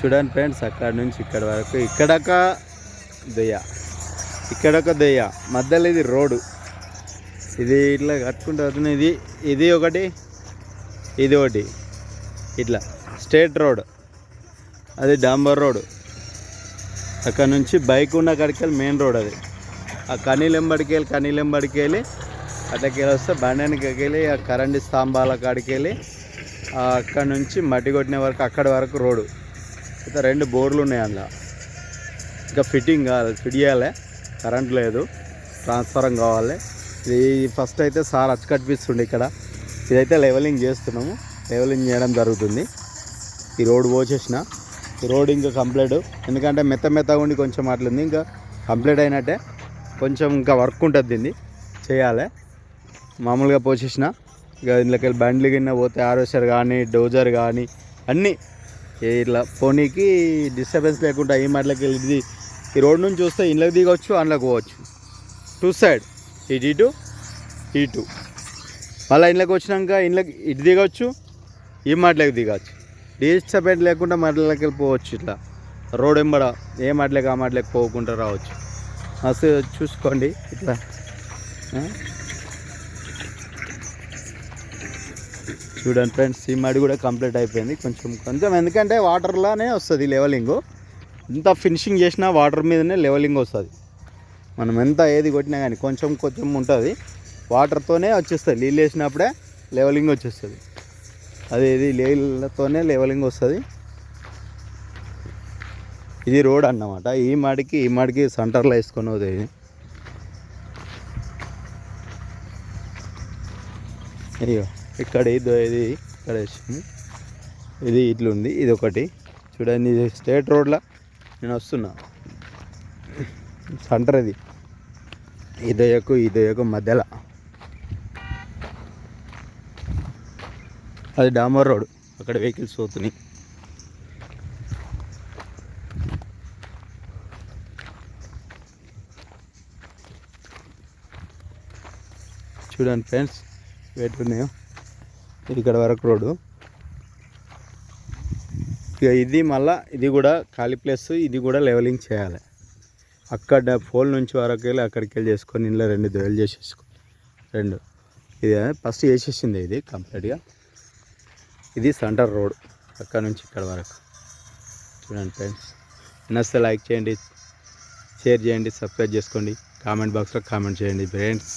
చూడండి ఫ్రెండ్స్ అక్కడ నుంచి ఇక్కడ వరకు ఇక్కడొక దొయ్య ఇక్కడొక దొయ్య మధ్యలో ఇది రోడ్డు. ఇది ఇట్లా కట్టుకుంటూ వస్తుంది ఇది ఇది ఒకటి ఇది ఒకటి ఇట్లా స్టేట్ రోడ్ అది డాంబర్ రోడ్ అక్కడ నుంచి బైక్ ఉన్న కాడికి వెళ్ళి మెయిన్ రోడ్ అది. ఆ కనీలెంబడికి వెళ్ళి కనీలెంబడికి వెళ్ళి అట్లకి వెళ్ళి వస్తే బండానికి వెళ్ళి ఆ కరెంటు స్తంభాల కాడికి వెళ్ళి అక్కడ నుంచి మట్టి కొట్టిన వరకు అక్కడ వరకు రోడ్డు. అయితే రెండు బోర్లు ఉన్నాయి అందులో. ఇంకా ఫిట్టింగ్ కావాలి ఫిట్ చేయాలి. కరెంట్ లేదు ట్రాన్స్ఫరం కావాలి. ఇది ఫస్ట్ అయితే సార్ అచ్చు కట్టిస్తుండే ఇక్కడ. ఇదైతే లెవెలింగ్ చేస్తున్నాము. లెవెలింగ్ చేయడం జరుగుతుంది. ఈ రోడ్ పోసేసిన. ఈ రోడ్ ఇంకా కంప్లీట్ ఎందుకంటే మెత్త మెత్తగా ఉండి కొంచెం అట్లుంది. ఇంకా కంప్లీట్ అయినట్టే కొంచెం ఇంకా వర్క్ ఉంటుంది దీన్ని. చేయాలి. మామూలుగా పోసేసిన. ఇక ఇందులోకి వెళ్ళి బండ్లు కింద పోతే ఆర్వేసర్ కానీ డోజర్ కానీ అన్నీ ఇట్లా పోనీకి డిస్టర్బెన్స్ లేకుండా ఈ మాటలకి వెళ్ళి ఇది ఈ రోడ్ నుంచి చూస్తే ఇంట్లోకి దిగవచ్చు అందులోకి పోవచ్చు. టూ సైడ్ ఇటు ఇటు ఇటు. మళ్ళీ ఇంట్లోకి వచ్చినాక ఇండ్లకి ఇటు దిగవచ్చు ఈ మాటలోకి దిగవచ్చు డిస్టర్బెన్స్ లేకుండా మాటలకి వెళ్ళిపోవచ్చు ఇట్లా. రోడ్ ఎంబడ ఏ మాటలకు ఆ మాటలకు పోకుండా రావచ్చు. మస్తు చూసుకోండి ఇట్లా. చూడండి ఫ్రెండ్స్ ఈ మడి కూడా కంప్లీట్ అయిపోయింది. కొంచెం కొంచెం ఎందుకంటే వాటర్లోనే వస్తుంది లెవెలింగ్. ఎంత ఫినిషింగ్ చేసినా వాటర్ మీదనే లెవెలింగ్ వస్తుంది. మనం ఎంత ఏది కొట్టినా కానీ కొంచెం కొంచెం ఉంటుంది. వాటర్తోనే వచ్చేస్తుంది. నీళ్ళు వేసినప్పుడే లెవెలింగ్ వచ్చేస్తుంది. అది ఇది నీళ్ళతోనే లెవెలింగ్ వస్తుంది. ఇది రోడ్ అన్నమాట. ఈ మాడికి ఈ మాడికి సెంటర్లో వేసుకొని పోతుంది అయ్యో. ఇక్కడ ఇది ఇది ఇక్కడ వేసింది ఇది ఇట్లుంది ఇది ఒకటి. చూడండి ఇది స్టేట్ రోడ్లో. నేను వస్తున్నా. సెంటర్ ఇది. ఇదయకు ఇదయకు మధ్యలో. అది డామర్ రోడ్. అక్కడ వెహికల్స్ పోతున్నాయి. చూడండి ఫ్రెండ్స్ వెయిట్ ఉన్నాయో ఇది ఇక్కడ వరకు రోడ్డు. ఇక ఇది మళ్ళా ఇది కూడా ఖాళీ ప్లేస్ ఇది కూడా లెవెలింగ్ చేయాలి. అక్కడ పోల్ నుంచి వరకు వెళ్ళి అక్కడికి వెళ్ళి చేసుకొని ఇంట్లో రెండు దొయలు చేసేసుకో రెండు. ఇది ఫస్ట్ వేసేసింది ఇది కంప్లీట్గా. ఇది సెంటర్ రోడ్ అక్కడ నుంచి ఇక్కడ వరకు. చూడండి ఫ్రెండ్స్ నచ్చితే లైక్ చేయండి షేర్ చేయండి సబ్స్క్రైబ్ చేసుకోండి. కామెంట్ బాక్స్లో కామెంట్ చేయండి ఫ్రెండ్స్.